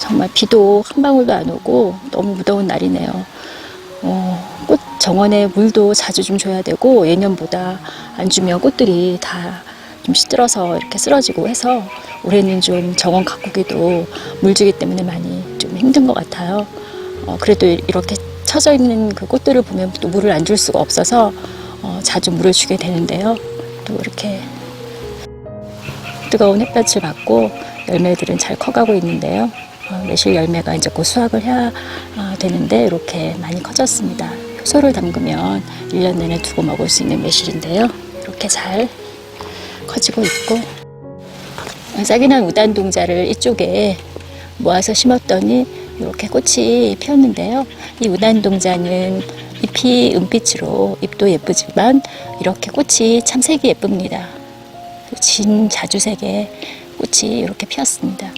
정말 비도 한 방울도 안 오고 너무 무더운 날이네요. 어, 꽃 정원에 물도 자주 좀 줘야 되고 예년보다 안 주면 꽃들이 다 좀 시들어서 이렇게 쓰러지고 해서 올해는 좀 정원 가꾸기도 물 주기 때문에 많이 좀 힘든 것 같아요. 어, 그래도 이렇게 처져 있는 그 꽃들을 보면 또 물을 안 줄 수가 없어서 어, 자주 물을 주게 되는데요. 또 이렇게 뜨거운 햇볕을 받고 열매들은 잘 커가고 있는데요. 어, 매실 열매가 이제 곧 수확을 해야 어, 되는데 이렇게 많이 커졌습니다. 효소를 담그면 1년 내내 두고 먹을 수 있는 매실인데요. 이렇게 잘 커지고 있고 싹이 난 우단 동자를 이쪽에 모아서 심었더니 이렇게 꽃이 피었는데요. 이 우단 동자는 잎이 은빛으로 잎도 예쁘지만 이렇게 꽃이 참 색이 예쁩니다. 진 자주색의 꽃이 이렇게 피었습니다.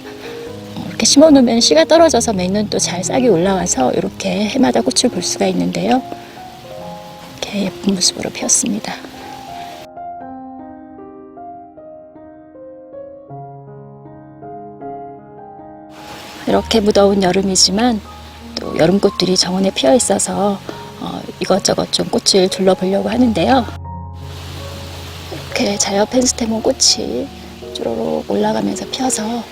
어, 이렇게 심어놓으면 씨가 떨어져서 매년 또 잘 싹이 올라와서 이렇게 해마다 꽃을 볼 수가 있는데요. 이렇게 예쁜 모습으로 피었습니다. 이렇게 무더운 여름이지만 또 여름꽃들이 정원에 피어 있어서 어, 이것저것 좀 꽃을 둘러보려고 하는데요. 이렇게 자연 펜스테몬 꽃이 쪼로록 올라가면서 피어서 어,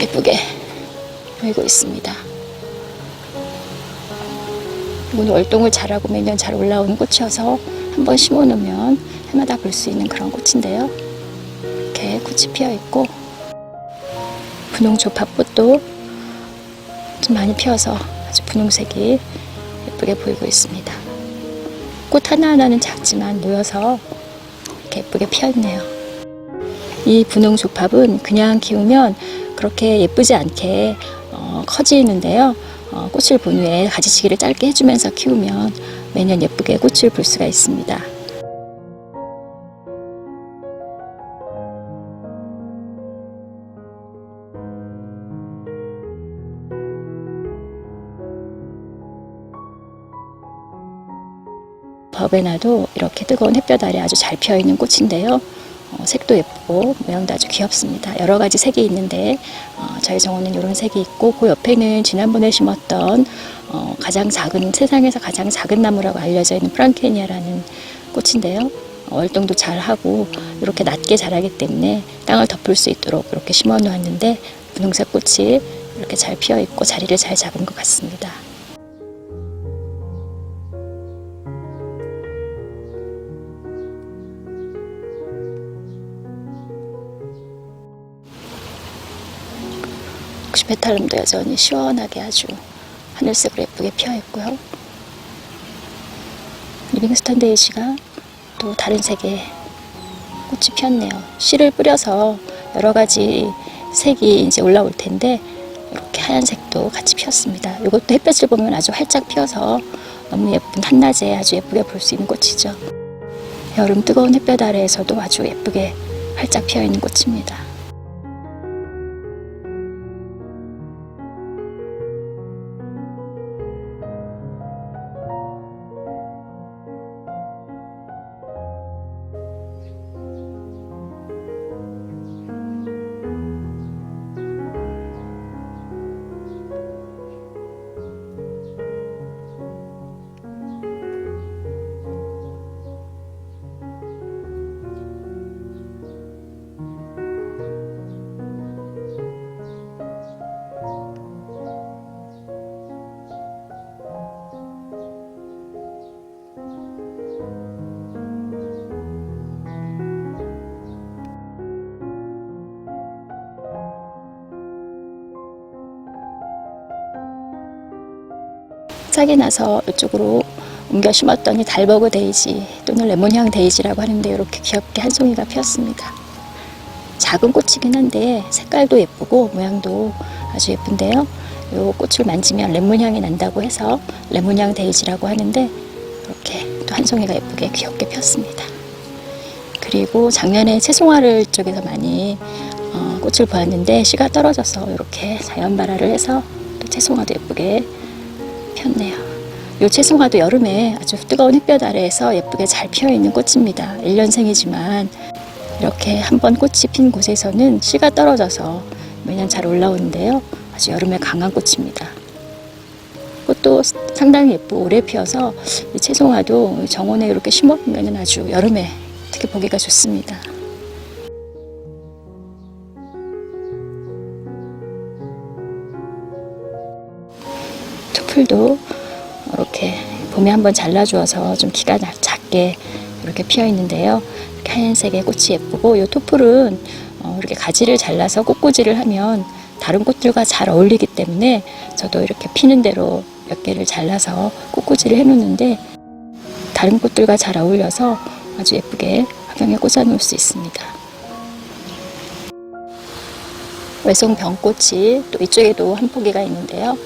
예쁘게 보이고 있습니다. 이건 월동을 잘하고 매년 잘 올라오는 꽃이어서 한번 심어놓으면 해마다 볼 수 있는 그런 꽃인데요. 이렇게 꽃이 피어 있고 분홍 조팝꽃도 좀 많이 피어서 아주 분홍색이 예쁘게 보이고 있습니다. 꽃 하나하나는 작지만 모여서 이렇게 예쁘게 피었네요. 이 분홍 조팝은 그냥 키우면 그렇게 예쁘지 않게 어, 커지는데요. 어, 꽃을 본 후에 가지치기를 짧게 해주면서 키우면 매년 예쁘게 꽃을 볼 수가 있습니다. 버베나도 이렇게 뜨거운 햇볕 아래 아주 잘 피어 있는 꽃인데요. 어, 색도 예쁘고 모양도 아주 귀엽습니다. 여러 가지 색이 있는데 어, 저희 정원은 이런 색이 있고 그 옆에는 지난번에 심었던 어, 가장 작은 세상에서 가장 작은 나무라고 알려져 있는 프랑케니아라는 꽃인데요. 어, 월동도 잘 하고 이렇게 낮게 자라기 때문에 땅을 덮을 수 있도록 이렇게 심어 놓았는데 분홍색 꽃이 이렇게 잘 피어 있고 자리를 잘 잡은 것 같습니다. 혹시 베탈름도 여전히 시원하게 아주 하늘색으로 예쁘게 피어 있고요. 리빙스턴 데이지가 또 다른 색의 꽃이 피었네요. 씨를 뿌려서 여러 가지 색이 이제 올라올 텐데 이렇게 하얀색도 같이 피었습니다. 이것도 햇볕을 보면 아주 활짝 피어서 너무 예쁜 한낮에 아주 예쁘게 볼 수 있는 꽃이죠. 여름 뜨거운 햇볕 아래에서도 아주 예쁘게 활짝 피어 있는 꽃입니다. 싹이 나서 이쪽으로 옮겨 심었더니 달버그 데이지 또는 레몬향 데이지라고 하는데 이렇게 귀엽게 한 송이가 피었습니다. 작은 꽃이긴 한데 색깔도 예쁘고 모양도 아주 예쁜데요. 이 꽃을 만지면 레몬향이 난다고 해서 레몬향 데이지라고 하는데 이렇게 또 한 송이가 예쁘게 귀엽게 폈습니다. 그리고 작년에 채송화를 이쪽에서 많이 어, 꽃을 보았는데 씨가 떨어져서 이렇게 자연 발화를 해서 또 채송화도 예쁘게 폈네요. 요 채송화도 여름에 아주 뜨거운 햇볕 아래에서 예쁘게 잘 피어 있는 꽃입니다. 1년생이지만 이렇게 한번 꽃이 핀 곳에서는 씨가 떨어져서 매년 잘 올라오는데요. 아주 여름에 강한 꽃입니다. 꽃도 상당히 예쁘고 오래 피어서 이 채송화도 정원에 이렇게 심어보면 아주 여름에 특히 보기가 좋습니다. 풀도 이렇게 봄에 한번 잘라주어서 좀 키가 나- 작게 이렇게 피어 있는데요. 이렇게 하얀색의 꽃이 예쁘고 이 토풀은 어, 이렇게 가지를 잘라서 꽃꽂이를 하면 다른 꽃들과 잘 어울리기 때문에 저도 이렇게 피는 대로 몇 개를 잘라서 꽃꽂이를 해놓는데 다른 꽃들과 잘 어울려서 아주 예쁘게 화병에 꽂아놓을 수 있습니다. 외성 병꽃이 또 이쪽에도 한 포기가 있는데요.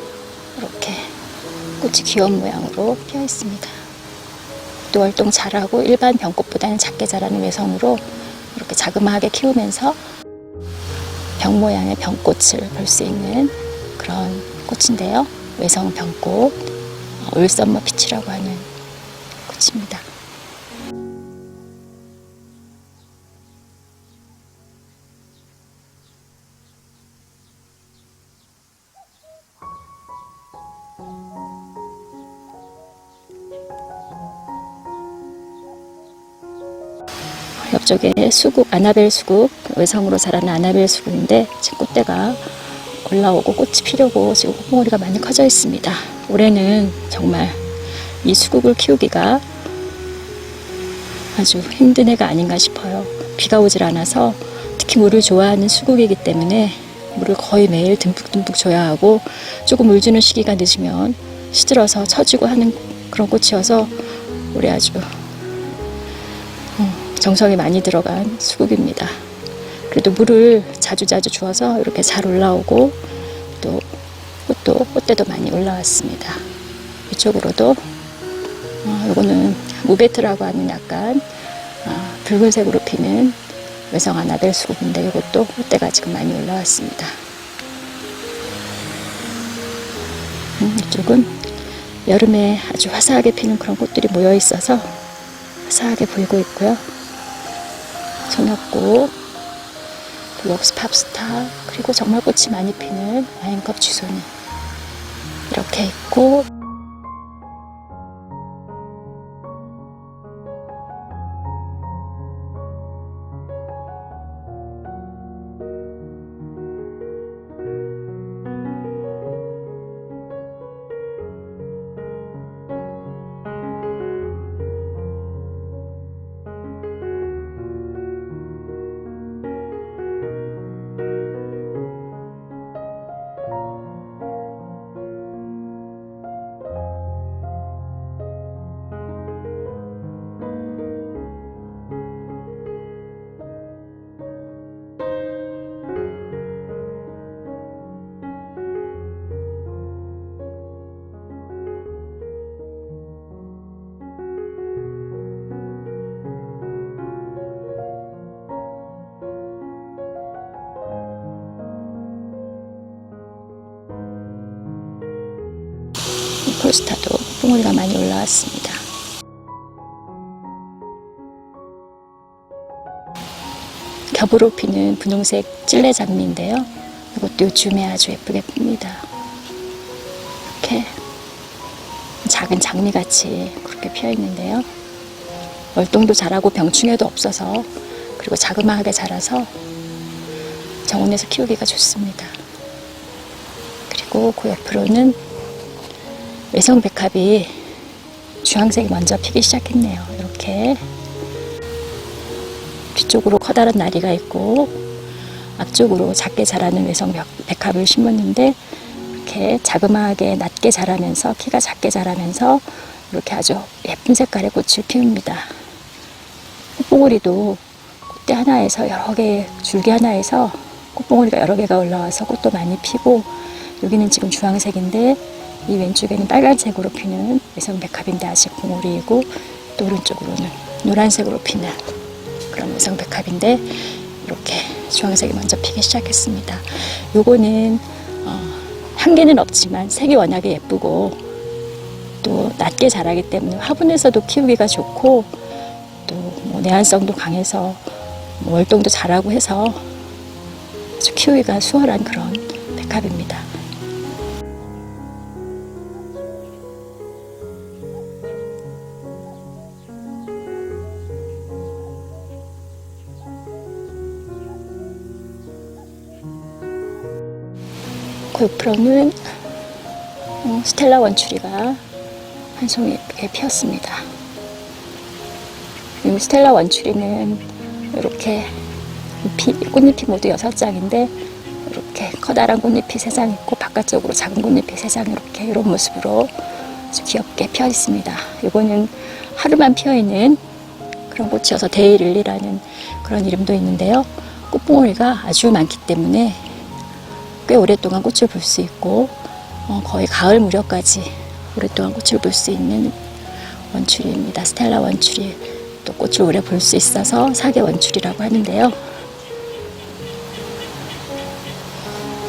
이렇게 꽃이 귀여운 모양으로 피어 있습니다. 또 활동 잘하고 일반 병꽃보다는 작게 자라는 외성으로 이렇게 자그마하게 키우면서 병 모양의 병꽃을 볼 수 있는 그런 꽃인데요. 외성 병꽃, 어, 올썸머 피치라고 하는 꽃입니다. 쪽에 수국, 아나벨 수국, 외성으로 자라는 아나벨 수국인데 지금 꽃대가 올라오고 꽃이 피려고 지금 꽃봉오리가 많이 커져 있습니다. 올해는 정말 이 수국을 키우기가 아주 힘든 해가 아닌가 싶어요. 비가 오질 않아서 특히 물을 좋아하는 수국이기 때문에 물을 거의 매일 듬뿍듬뿍 줘야 하고 조금 물 주는 시기가 늦으면 시들어서 처지고 하는 그런 꽃이어서 올해 아주 정성이 많이 들어간 수국입니다. 그래도 물을 자주자주 주어서 이렇게 잘 올라오고 또 꽃도 꽃대도 많이 올라왔습니다. 이쪽으로도 어, 이거는 무베트라고 하는 약간 어, 붉은색으로 피는 외성 아나벨 수국인데 이것도 꽃대가 지금 많이 올라왔습니다. 음, 이쪽은 여름에 아주 화사하게 피는 그런 꽃들이 모여 있어서 화사하게 보이고 있고요. 소녀꽃, 블록스 팝스타, 그리고 정말 꽃이 많이 피는 와인컵 쥐소니 이렇게 있고 폴스타도 뽕오리가 많이 올라왔습니다. 겹으로 피는 분홍색 찔레 장미인데요. 이것도 요즘에 아주 예쁘게 핍니다. 이렇게 작은 장미같이 그렇게 피어 있는데요. 월동도 잘하고 병충해도 없어서 그리고 자그마하게 자라서 정원에서 키우기가 좋습니다. 그리고 그 옆으로는 외성 백합이 주황색이 먼저 피기 시작했네요. 이렇게 뒤쪽으로 커다란 나리가 있고 앞쪽으로 작게 자라는 외성 백- 백합을 심었는데 이렇게 자그마하게 낮게 자라면서 키가 작게 자라면서 이렇게 아주 예쁜 색깔의 꽃을 피웁니다. 꽃봉오리도 꽃대 하나에서 여러 개 줄기 하나에서 꽃봉오리가 여러 개가 올라와서 꽃도 많이 피고 여기는 지금 주황색인데 이 왼쪽에는 빨간색으로 피는 외성백합인데 아직 봉오리이고 또 오른쪽으로는 노란색으로 피는 그런 외성백합인데 이렇게 주황색이 먼저 피기 시작했습니다. 요거는 어, 향기는 없지만 색이 워낙에 예쁘고 또 낮게 자라기 때문에 화분에서도 키우기가 좋고 또뭐 내한성도 강해서 뭐 월동도 잘하고 해서 아주 키우기가 수월한 그런 백합입니다. 그 옆으로는 어, 스텔라 원추리가 한 송이 예쁘게 피었습니다. 이 스텔라 원추리는 이렇게 잎이, 꽃잎이 모두 여섯 장인데 이렇게 커다란 꽃잎이 세장 있고 바깥쪽으로 작은 꽃잎이 세장 이렇게 이런 모습으로 아주 귀엽게 피어 있습니다. 이거는 하루만 피어 있는 그런 꽃이어서 데이릴리라는 그런 이름도 있는데요. 꽃봉오리가 아주 많기 때문에 꽤 오랫동안 꽃을 볼 수 있고 어, 거의 가을 무렵까지 오랫동안 꽃을 볼 수 있는 원추리입니다. 스텔라 원추리 또 꽃을 오래 볼 수 있어서 사계 원추리라고 하는데요.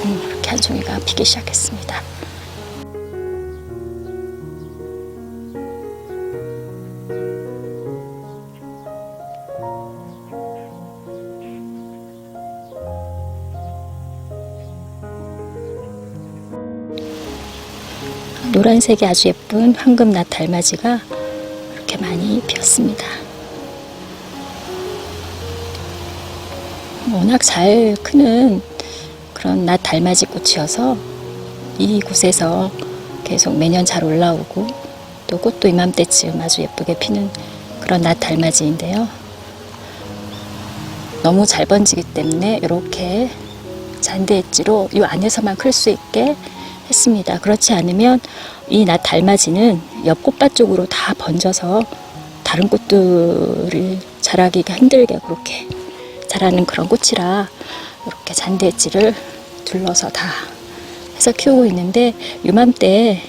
음, 이렇게 한 송이가 피기 시작했습니다. 노란색이 아주 예쁜 황금 낫 달맞이가 이렇게 많이 피었습니다. 워낙 잘 크는 그런 낫 달맞이 꽃이어서 이곳에서 계속 매년 잘 올라오고 또 꽃도 이맘때쯤 아주 예쁘게 피는 그런 낫 달맞이인데요. 너무 잘 번지기 때문에 이렇게 잔디 엣지로 이 안에서만 클 수 있게 했습니다. 그렇지 않으면 이 낫 달맞이는 옆 꽃밭 쪽으로 다 번져서 다른 꽃들을 자라기가 힘들게 그렇게 자라는 그런 꽃이라 이렇게 잔디 엣지를 둘러서 다 해서 키우고 있는데 유맘때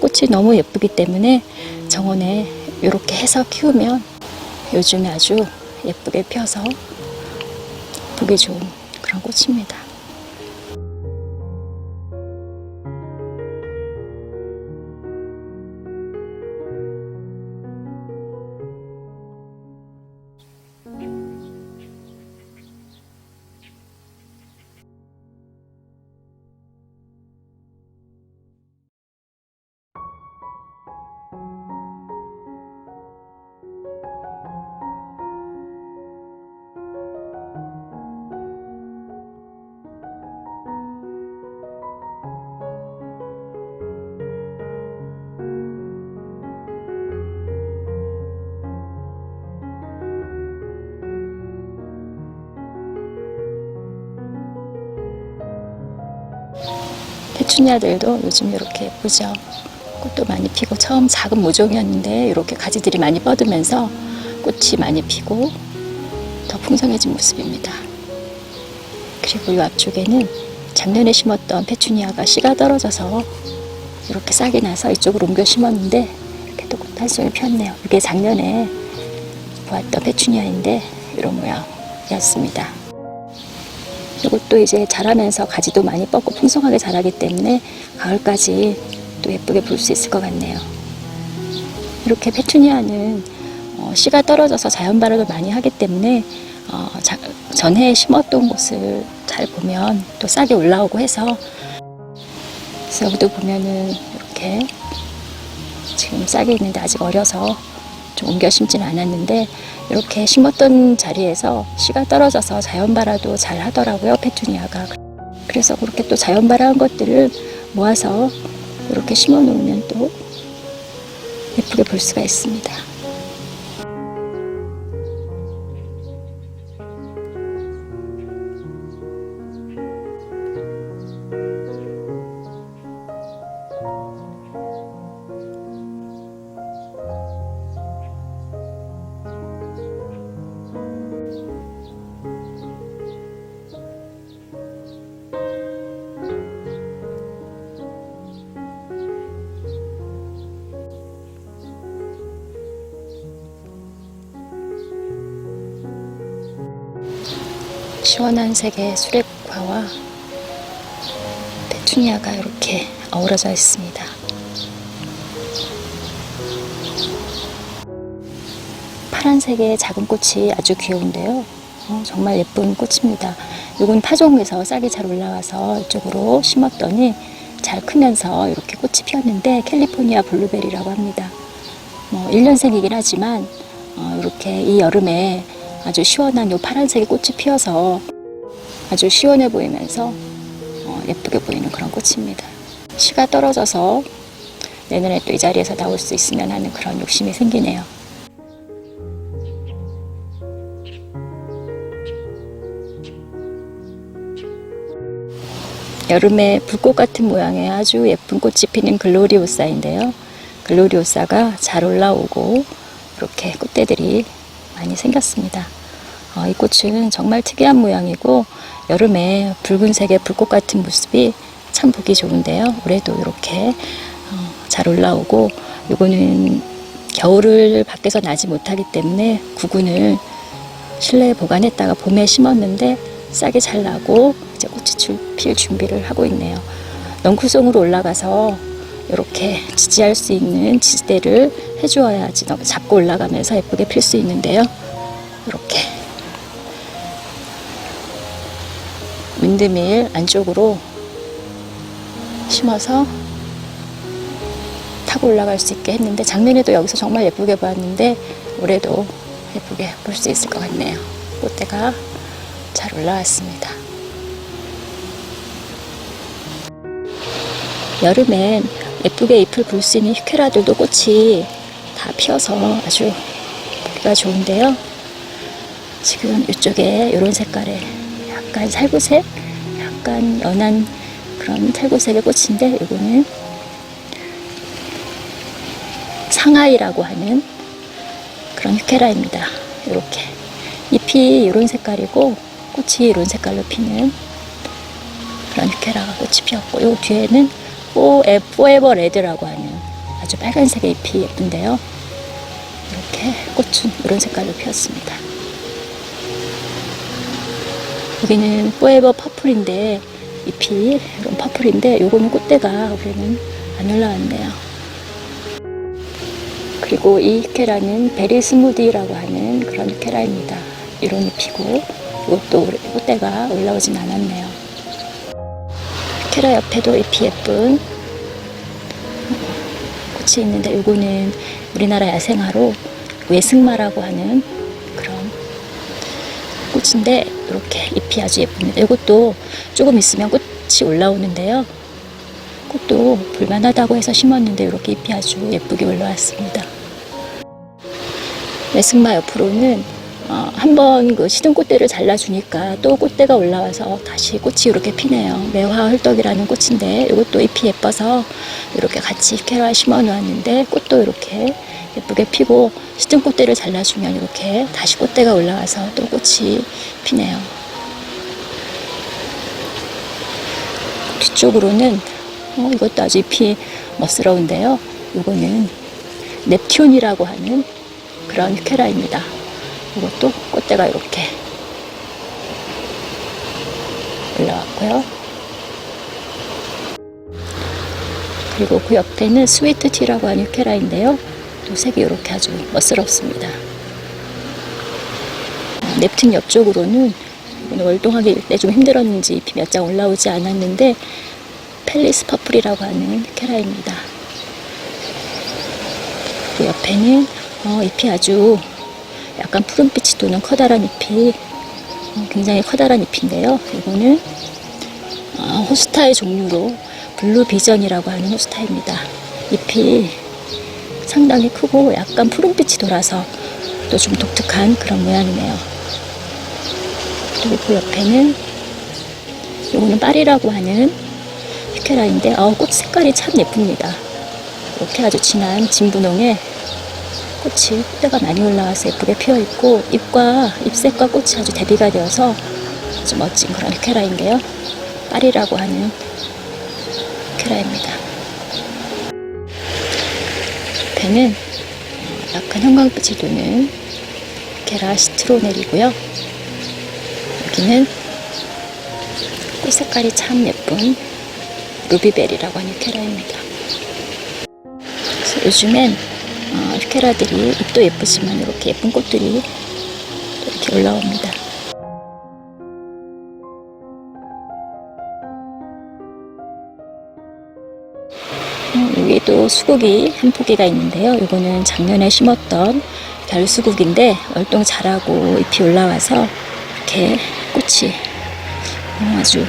꽃이 너무 예쁘기 때문에 정원에 이렇게 해서 키우면 요즘에 아주 예쁘게 피어서 보기 좋은 그런 꽃입니다. 페추니아들도 요즘 이렇게 예쁘죠. 꽃도 많이 피고 처음 작은 모종이었는데 이렇게 가지들이 많이 뻗으면서 꽃이 많이 피고 더 풍성해진 모습입니다. 그리고 이 앞쪽에는 작년에 심었던 페추니아가 씨가 떨어져서 이렇게 싹이 나서 이쪽으로 옮겨 심었는데 이렇게 또꽃한 송이 폈네요. 이게 작년에 보았던 페추니아인데 이런 모양이었습니다. 이것도 이제 자라면서 가지도 많이 뻗고 풍성하게 자라기 때문에 가을까지 또 예쁘게 볼 수 있을 것 같네요. 이렇게 페추니아는 어, 씨가 떨어져서 자연 발효를 많이 하기 때문에 어, 자, 전해 심었던 곳을 잘 보면 또 싹이 올라오고 해서 그래서 여기도 보면은 이렇게 지금 싹이 있는데 아직 어려서 좀 옮겨 심지는 않았는데 이렇게 심었던 자리에서 씨가 떨어져서 자연 발화도 잘 하더라고요 페투니아가 그래서 그렇게 또 자연 발화한 것들을 모아서 이렇게 심어 놓으면 또 예쁘게 볼 수가 있습니다. 시원한 색의 수레과와 페추니아가 이렇게 어우러져 있습니다. 파란색의 작은 꽃이 아주 귀여운데요. 어, 정말 예쁜 꽃입니다. 이건 타종에서 싹이 잘 올라와서 이쪽으로 심었더니 잘 크면서 이렇게 꽃이 피었는데 캘리포니아 블루베리라고 합니다. 뭐 1년생이긴 하지만 어, 이렇게 이 여름에 아주 시원한 요 파란색의 꽃이 피어서 아주 시원해 보이면서 어, 예쁘게 보이는 그런 꽃입니다. 시가 떨어져서 내년에 또 이 자리에서 나올 수 있으면 하는 그런 욕심이 생기네요. 여름에 불꽃 같은 모양의 아주 예쁜 꽃이 피는 글로리오사인데요. 글로리오사가 잘 올라오고 이렇게 꽃대들이 많이 생겼습니다. 어, 이 꽃은 정말 특이한 모양이고 여름에 붉은색의 불꽃 같은 모습이 참 보기 좋은데요. 올해도 이렇게 어, 잘 올라오고 이거는 겨울을 밖에서 나지 못하기 때문에 구근을 실내에 보관했다가 봄에 심었는데 싹이 잘 나고 이제 꽃이 줄- 필 준비를 하고 있네요. 넝쿨송으로 올라가서 이렇게 지지할 수 있는 지지대를 해주어야지 너- 잡고 올라가면서 예쁘게 필 수 있는데요. 이렇게 윈드밀 안쪽으로 심어서 타고 올라갈 수 있게 했는데 작년에도 여기서 정말 예쁘게 보았는데 올해도 예쁘게 볼 수 있을 것 같네요. 꽃대가 잘 올라왔습니다. 여름엔 예쁘게 잎을 볼 수 있는 히케라들도 꽃이 다 피어서 아주 보기가 좋은데요. 지금 이쪽에 이런 색깔의 약간 살구색, 약간 연한 그런 살구색의 꽃인데 이거는 상하이라고 하는 그런 히케라입니다. 이렇게 잎이 이런 색깔이고 꽃이 이런 색깔로 피는 그런 히케라가 꽃이 피었고 요 뒤에는 포에, 포에버 레드라고 하는 아주 빨간색의 잎이 예쁜데요. 이렇게 꽃은 이런 색깔로 피었습니다. 여기는 포에버 퍼플인데 잎이 이런 퍼플인데 요거는 꽃대가 올해는 안 올라왔네요. 그리고 이 히케라는 베리 스무디라고 하는 그런 히케라입니다. 이런 잎이고 이것도 꽃대가 올라오진 않았네요. 히케라 옆에도 잎이 예쁜 꽃이 있는데 이거는 우리나라 야생화로 외승마라고 하는 꽃인데 이렇게 잎이 아주 예쁩니다. 이것도 조금 있으면 꽃이 올라오는데요. 꽃도 볼만하다고 해서 심었는데 이렇게 잎이 아주 예쁘게 올라왔습니다. 외승마 옆으로는 어, 한번 그 시든 꽃대를 잘라주니까 또 꽃대가 올라와서 다시 꽃이 이렇게 피네요. 매화 헐떡이라는 꽃인데 이것도 잎이 예뻐서 이렇게 같이 캐라 심어 놓았는데 꽃도 이렇게 예쁘게 피고 시든 꽃대를 잘라주면 이렇게 다시 꽃대가 올라와서 또 꽃이 피네요. 뒤쪽으로는 어, 이것도 아주 잎이 멋스러운데요. 이거는 넵튠이라고 하는 그런 휴케라입니다. 이것도 꽃대가 이렇게 올라왔고요. 그리고 그 옆에는 스위트 티라고 하는 휴케라인데요. 또 색이 이렇게 아주 멋스럽습니다. 아, 넵튠 옆쪽으로는 이거는 월동하기 일때 좀 힘들었는지 잎이 몇 장 올라오지 않았는데 펠리스 퍼플이라고 하는 캐라입니다. 그 옆에는 어, 잎이 아주 약간 푸른빛이 도는 커다란 잎이 어, 굉장히 커다란 잎인데요. 이거는 어, 호스타의 종류로 블루 비전이라고 하는 호스타입니다. 잎이 상당히 크고 약간 푸른빛이 돌아서 또 좀 독특한 그런 모양이네요. 그리고 그 옆에는 이거는 파리라고 하는 히케라인데 어, 꽃 색깔이 참 예쁩니다. 이렇게 아주 진한 진분홍에 꽃이 꽃대가 많이 올라와서 예쁘게 피어 있고 잎과 잎색과 꽃이 아주 대비가 되어서 아주 멋진 그런 히케라인데요. 파리라고 하는 히케라입니다. 옆에는 약간 형광빛이 도는 히케라 시트로넬이고요. 여기는 꽃 색깔이 참 예쁜 루비베리라고 하는 히케라입니다. 그래서 요즘엔 어, 히케라들이 잎도 예쁘지만 이렇게 예쁜 꽃들이 또 이렇게 올라옵니다. 이쪽에도 수국이 한 포기가 있는데요. 이거는 작년에 심었던 별수국인데 월동 잘하고 잎이 올라와서 이렇게 꽃이 어, 아주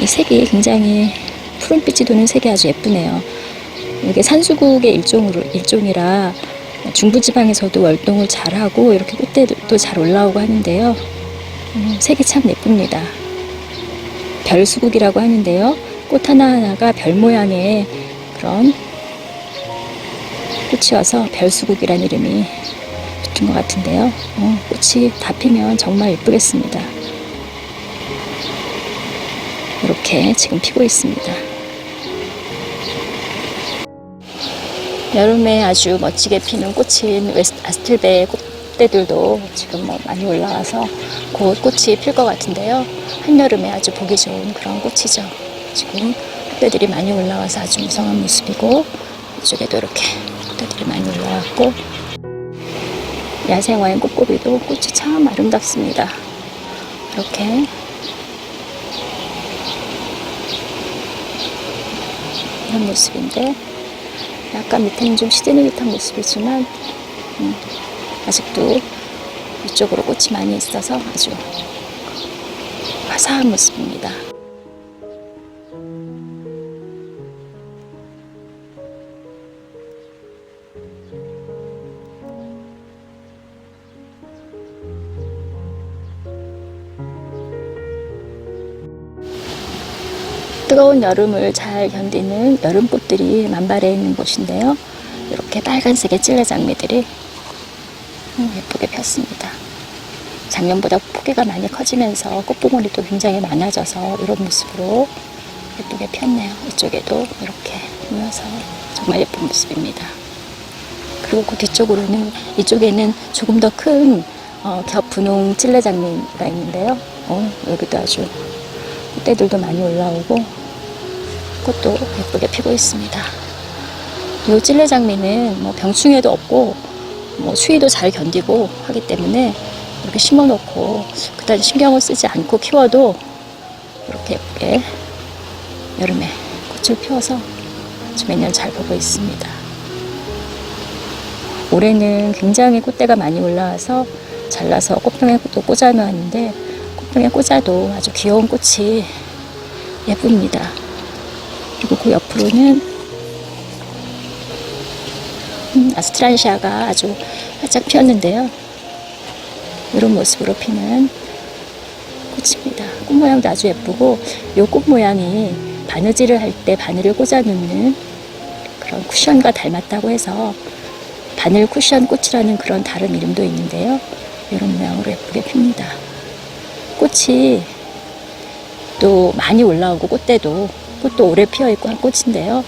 이 색이 굉장히 푸른빛이 도는 색이 아주 예쁘네요. 이게 산수국의 일종으로 일종이라 중부지방에서도 월동을 잘하고 이렇게 꽃대도 잘 올라오고 하는데요. 음, 색이 참 예쁩니다. 별수국이라고 하는데요. 꽃 하나하나가 별 모양의 그런 꽃이어서 별수국이라는 이름이 붙은 것 같은데요. 어, 꽃이 다 피면 정말 예쁘겠습니다. 이렇게 지금 피고 있습니다. 여름에 아주 멋지게 피는 꽃인 웨스트 아스틀베 꽃대들도 지금 뭐 많이 올라와서 곧 꽃이 필 것 같은데요. 한여름에 아주 보기 좋은 그런 꽃이죠. 지금 꽃대들이 많이 올라와서 아주 무성한 모습이고 이쪽에도 이렇게 꽃대들이 많이 올라왔고 야생화인 꽃고비도 꽃이 참 아름답습니다. 이렇게 이런 모습인데 약간 밑에는 좀 시드는 듯한 모습이지만 음, 아직도 이쪽으로 꽃이 많이 있어서 아주 화사한 모습입니다. 뜨거운 여름을 잘 견디는 여름꽃들이 만발해 있는 곳인데요. 이렇게 빨간색의 찔레장미들이 음, 예쁘게 폈습니다. 작년보다 포기가 많이 커지면서 꽃봉오리도 굉장히 많아져서 이런 모습으로 예쁘게 폈네요. 이쪽에도 이렇게 모여서 정말 예쁜 모습입니다. 그리고 그 뒤쪽으로는 이쪽에는 조금 더큰 어, 겹 분홍 찔레장미가 있는데요. 어, 여기도 아주 꽃대들도 많이 올라오고 꽃도 예쁘게 피고 있습니다. 이 찔레 장미는 뭐 병충해도 없고 뭐 추위도 잘 견디고 하기 때문에 이렇게 심어놓고 그다지 신경을 쓰지 않고 키워도 이렇게 예쁘게 여름에 꽃을 피워서 매년 잘 보고 있습니다. 올해는 굉장히 꽃대가 많이 올라와서 잘라서 꽃병에 또 꽂아 놓았는데 꽃병에 꽂아도 아주 귀여운 꽃이 예쁩니다. 그리고 그 옆으로는 음, 아스트란시아가 아주 활짝 피었는데요. 이런 모습으로 피는 꽃입니다. 꽃 모양도 아주 예쁘고 이 꽃 모양이 바느질을 할 때 바늘을 꽂아 놓는 그런 쿠션과 닮았다고 해서 바늘 쿠션 꽃이라는 그런 다른 이름도 있는데요. 이런 모양으로 예쁘게 핍니다. 꽃이 또 많이 올라오고 꽃대도 꽃도 오래 피어 있고 한 꽃인데요.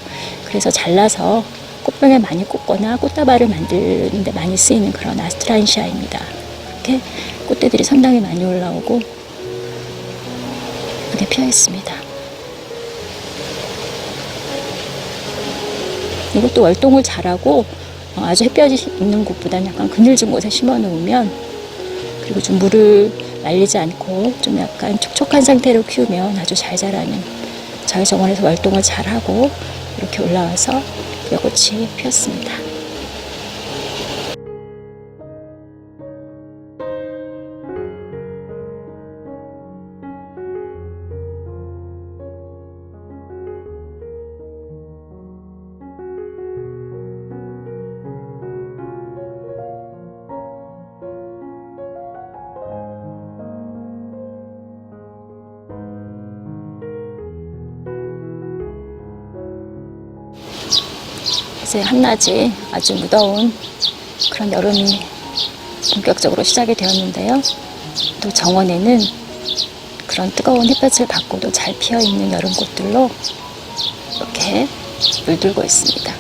그래서 잘라서 꽃병에 많이 꽂거나 꽃다발을 만드는데 많이 쓰이는 그런 아스트란시아입니다. 이렇게 꽃대들이 상당히 많이 올라오고 이렇게 피어 있습니다. 이것도 월동을 잘하고 어, 아주 햇볕이 있는 곳보다는 약간 그늘진 곳에 심어 놓으면 그리고 좀 물을 말리지 않고 좀 약간 촉촉한 상태로 키우면 아주 잘 자라는 저희 정원에서 활동을 잘하고 이렇게 올라와서 여꽃이 피었습니다. 이제 한낮이 아주 무더운 그런 여름이 본격적으로 시작이 되었는데요. 또 정원에는 그런 뜨거운 햇볕을 받고도 잘 피어 있는 여름꽃들로 이렇게 물들고 있습니다.